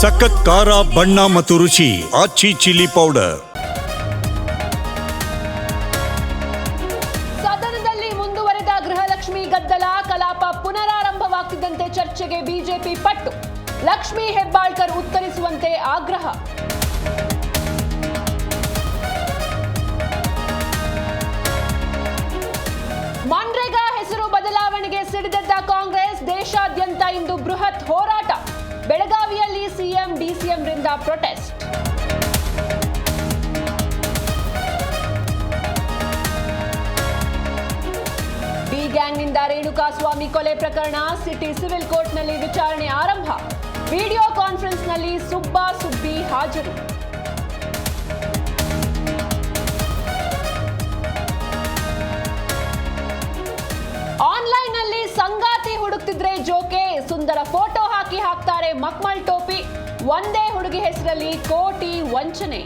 ಸಖತ್ ಖಾರ, ಬಣ್ಣ ಮತ್ತು ರುಚಿ, ಆಚಿ ಚಿಲ್ಲಿ ಪೌಡರ್. ಸದನದಲ್ಲಿ ಮುಂದುವರೆದ ಗೃಹಲಕ್ಷ್ಮಿ ಗದ್ದಲ, ಕಲಾಪ ಪುನರಾರಂಭವಾಗ್ತಿದ್ದಂತೆ ಚರ್ಚೆಗೆ ಬಿಜೆಪಿ ಪಟ್ಟು. ಲಕ್ಷ್ಮಿ ಹೆಬ್ಬಾಳ್ಕರ್ ಉತ್ತರಿಸುವಂತೆ ಆಗ್ರಹ. ಮನ್ರೇಗಾ ಹೆಸರು ಬದಲಾವಣೆಗೆ ಸಿಡಿದೆದ್ದ ಕಾಂಗ್ರೆಸ್ ದೇಶಾದ್ಯಂತ ಸಿಎಂ ಡಿಸಿಎಂರಿಂದ ಪ್ರೊಟೆಸ್ಟ್. ಬಿ ಗ್ಯಾಂಗ್ನಿಂದ ರೇಣುಕಾಸ್ವಾಮಿ ಕೊಲೆ ಪ್ರಕರಣ ಸಿಟಿ ಸಿವಿಲ್ ಕೋರ್ಟ್ನಲ್ಲಿ ವಿಚಾರಣೆ ಆರಂಭ. ವಿಡಿಯೋ ಕಾನ್ಫರೆನ್ಸ್ನಲ್ಲಿ ಸುಬ್ಬಾ ಸುಬ್ಬಿ ಹಾಜರು. ಆನ್ಲೈನ್ನಲ್ಲಿ ಸಂಗಾತಿ ಹುಡುಕ್ತಿದ್ರೆ ಜೋಕೆ, ಸುಂದರ ಫೋಟೋ ಹಾಕಿ ಹಾಕ್ತಾರೆ ಮಕ್ಮಲ್ ಟೋಪಿ. ಒಂದೇ ಹುಡುಗಿ ಹೆಸರಲ್ಲಿ ಕೋಟಿ ವಂಚನೆ.